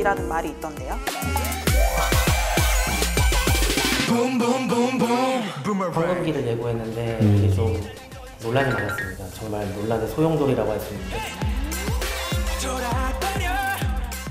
있던데요. 성금기를 예고했는데 이게 좀 논란이 많았습니다. 정말 논란의 소용돌이라고 할 수 있는데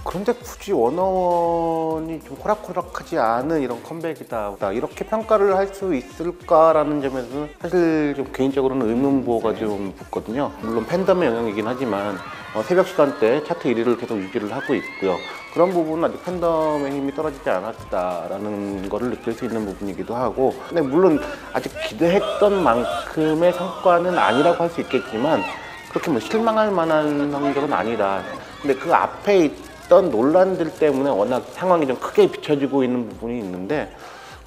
그런데 굳이 원어원이 좀 호락호락하지 않은 이런 컴백이다. 이렇게 평가를 할 수 있을까라는 점에서는 사실 좀 개인적으로는 의문부호가 좀 붙거든요. 물론 팬덤의 영향이긴 하지만 어, 새벽 시간대 차트 1위를 계속 유지를 하고 있고요 그런 부분은 아직 팬덤의 힘이 떨어지지 않았다라는 거를 느낄 수 있는 부분이기도 하고 근데 물론 아직 기대했던 만큼의 성과는 아니라고 할 수 있겠지만 그렇게 뭐 실망할 만한 성적은 아니다. 근데 그 앞에 있던 논란들 때문에 워낙 상황이 좀 크게 비춰지고 있는 부분이 있는데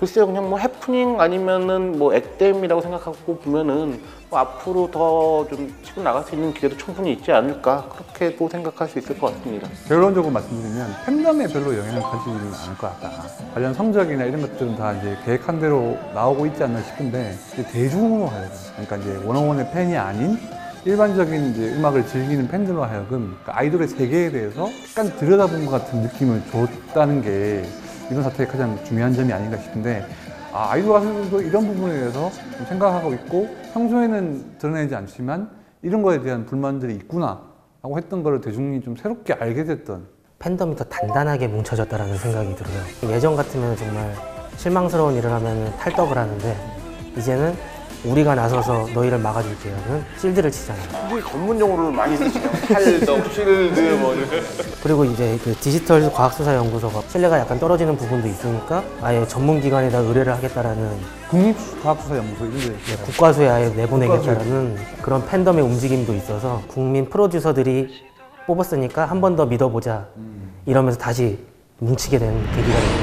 글쎄요 그냥 뭐 해프닝 아니면은 뭐 액땜이라고 생각하고 보면은 뭐 앞으로 더 좀 치고 나갈 수 있는 기회도 충분히 있지 않을까 그렇게도 생각할 수 있을 것 같습니다. 결론적으로 말씀드리면 팬덤에 별로 영향을 가지지는 않을 것 같다. 관련 성적이나 이런 것들은 다 이제 계획한 대로 나오고 있지 않나 싶은데 대중으로 하여금 그러니까 이제 원어원의 팬이 아닌 일반적인 이제 음악을 즐기는 팬들로 하여금 그 아이돌의 세계에 대해서 약간 들여다본 것 같은 느낌을 줬다는 게 이번 사태의 가장 중요한 점이 아닌가 싶은데 아, 아이돌 가수들도 이런 부분에 대해서 좀 생각하고 있고 평소에는 드러내지 않지만 이런 거에 대한 불만들이 있구나 라고 했던 거를 대중이 좀 새롭게 알게 됐던 팬덤이 더 단단하게 뭉쳐졌다라는 생각이 들어요. 예전 같으면 정말 실망스러운 일을 하면 탈덕을 하는데 이제는 우리가 나서서 너희를 막아줄게요 는 실드를 치잖아요. 뭐 전문 용어를 많이 쓰시네요. 팔덕, 쉴드 뭐. 그리고 이제 그 디지털 과학수사연구소가 신뢰가 약간 떨어지는 부분도 있으니까 아예 전문 기관에다 의뢰를 하겠다라는 국립과학수사연구소 이런 데 네, 국과수에 아예 내보내겠다라는 그런 팬덤의 움직임도 있어서 국민 프로듀서들이 뽑았으니까 한 번 더 믿어보자 이러면서 다시 뭉치게 된 계기가 됩니다.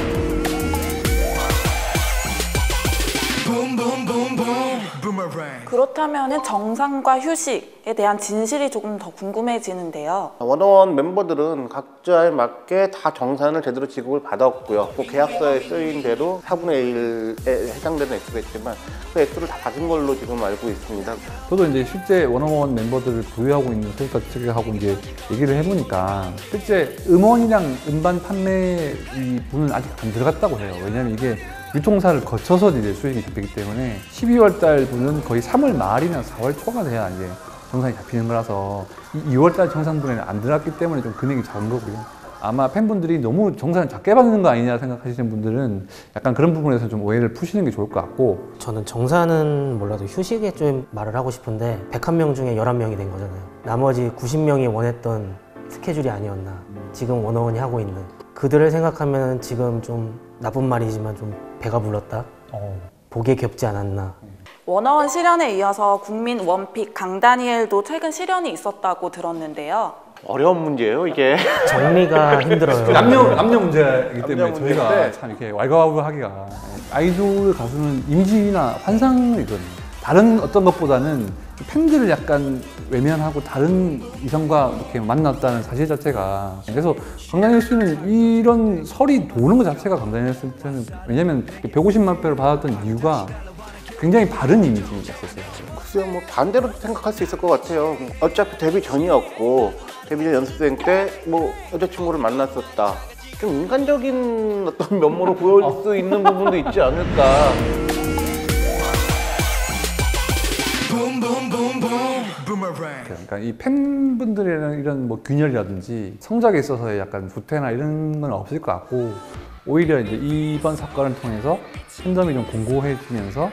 그렇다면 정상과 휴식에 대한 진실이 조금 더 궁금해지는데요. 원어원 멤버들은 각자에 맞게 다 정산을 제대로 지급을 받았고요. 뭐 계약서에 쓰인 대로 4분의 1에 해당되는 액수겠지만 그 액수를 다 받은 걸로 지금 알고 있습니다. 저도 이제 실제 원어원 멤버들을 부여하고 있는 소속사 측하고 이제 얘기를 해보니까 실제 음원이랑 음반 판매 이 부분은 아직 안 들어갔다고 해요. 왜냐하면 이게 유통사를 거쳐서 이제 수익이 잡히기 때문에 12월 달 분은 거의 3월 말이나 4월 초가 돼야 이제 정산이 잡히는 거라서 2월 달 정산분에는 안 들어갔기 때문에 좀 금액이 작은 거고요. 아마 팬분들이 너무 정산을 작게 받는 거 아니냐 생각하시는 분들은 약간 그런 부분에서 좀 오해를 푸시는 게 좋을 것 같고 저는 정사는 몰라도 휴식에 좀 말을 하고 싶은데 101명 중에 11명이 된 거잖아요. 나머지 90명이 원했던 스케줄이 아니었나. 지금 원어원이 하고 있는. 그들을 생각하면 지금 좀 나쁜 말이지만 좀 배가 불렀다. 복에 겹지 않았나. 원어원 실현에 이어서 국민 원픽 강다니엘도 최근 실현이 있었다고 들었는데요. 어려운 문제예요, 이게. 정리가 힘들어요. 남녀 남녀 문제이기 때문에 남녀 저희가 문제인데. 참 이렇게 왈가왈부하기가 아이돌 가수는 이미지나 환상이거든요. 다른 어떤 것보다는 팬들을 약간 외면하고 다른 이성과 이렇게 만났다는 사실 자체가 그래서 강다니엘 씨는 이런 설이 도는 것 자체가 강다니엘 씨한테는 왜냐면 150만 표를 받았던 이유가 굉장히 바른 이미지였었어요. 글쎄요, 뭐 반대로 생각할 수 있을 것 같아요. 어차피 데뷔 전이었고 데뷔 전 연습생 때 뭐 여자친구를 만났었다. 좀 인간적인 어떤 면모로 보여줄 수 있는 부분도 있지 않을까. 그러니까 이 팬분들이랑 이런 뭐 균열이라든지 성적에 있어서의 약간 부태나 이런 건 없을 것 같고 오히려 이제 이번 사건을 통해서 팬덤이 좀 공고해지면서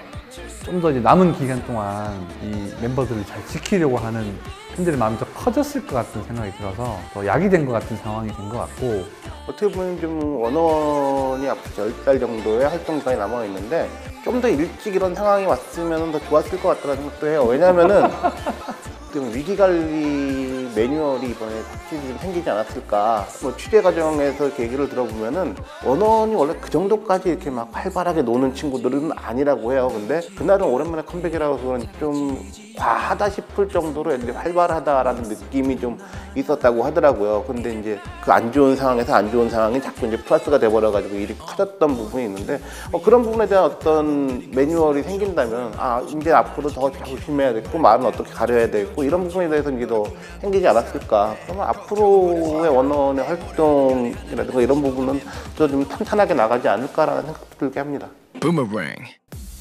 좀 더 이제 남은 기간 동안 이 멤버들을 잘 지키려고 하는 팬들의 마음이 더 커졌을 것 같은 생각이 들어서 더 약이 된 것 같은 상황이 된 것 같고 어떻게 보면 좀 원어원이 앞으로 10달 정도의 활동 기간이 남아 있는데 좀 더 일찍 이런 상황이 왔으면 더 좋았을 것 같다는 생각도 해요. 왜냐하면은 좀 위기 관리 매뉴얼이 이번에 확실히 좀 생기지 않았을까. 뭐 취재 과정에서 얘기를 들어보면은 원원이 원래 그 정도까지 이렇게 막 활발하게 노는 친구들은 아니라고 해요. 근데 그날은 오랜만에 컴백이라고 해서 그런지 좀 과하다 싶을 정도로 애들이 활발하다라는 느낌이 좀 있었다고 하더라고요. 근데 이제 그 안 좋은 상황에서 안 좋은 상황이 자꾸 이제 플러스가 돼버려가지고 일이 커졌던 부분이 있는데 어, 그런 부분에 대한 어떤 매뉴얼이 생긴다면 아 이제 앞으로 더 조심해야 되고 말은 어떻게 가려야 되고 이런 부분에 대해서 이제 더 생기지 되지 않았을까. 그러면 앞으로의 원어원의 활동이라든가 이런 부분은 또좀 탄탄하게 나가지 않을까라는 생각도 들게 합니다. Boomerang.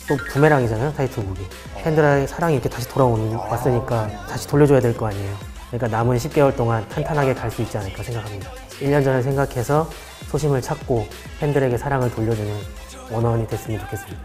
또 부메랑이잖아요 타이틀곡이 팬들의 사랑이 이렇게 다시 돌아오는 왔으니까 다시 돌려줘야 될 거 아니에요 그러니까 남은 10개월 동안 탄탄하게 갈 수 있지 않을까 생각합니다 1년 전을 생각해서 소심을 찾고 팬들에게 사랑을 돌려주는 원어원이 됐으면 좋겠습니다.